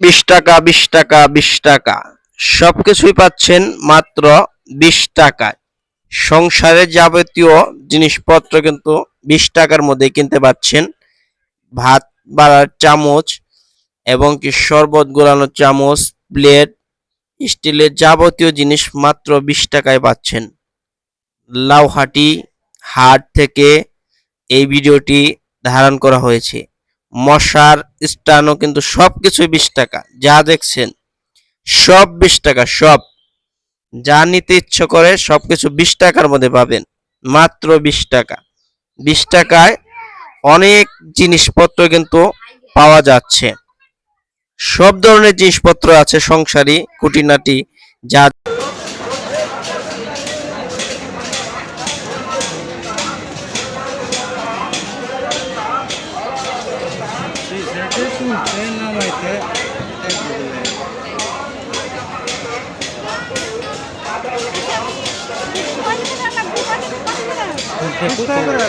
বিশ টাকা বিশ টাকা বিশ টাকা। সবকিছুই পাচ্ছেন মাত্র বিশ টাকায়। সংসারের যাবতীয় জিনিসপত্র কিন্তু বিশ টাকার মধ্যে কিনতে পাচ্ছেন। ভাত বাড়ার চামচ এবং কি শরবত গোলানোর চামচ, প্লেট, স্টিলের যাবতীয় জিনিস মাত্র বিশ টাকায় পাচ্ছেন। লাউহাটি হাট থেকে এই ভিডিওটি ধারণ করা হয়েছে। মশার স্টানও কিন্তু সব কিছুই বিশ টাকা। যা দেখছেন, সব বিশ টাকা, সব। যা নিতে ইচ্ছে করে সবকিছু বিশ টাকার মধ্যে পাবেন, মাত্র বিশ টাকা। বিশ টাকায় অনেক জিনিসপত্র কিন্তু পাওয়া যাচ্ছে। সব ধরনের জিনিসপত্র আছে সংসারী কুটিনাটি যা 조금 남아있대 그때 먹을래 그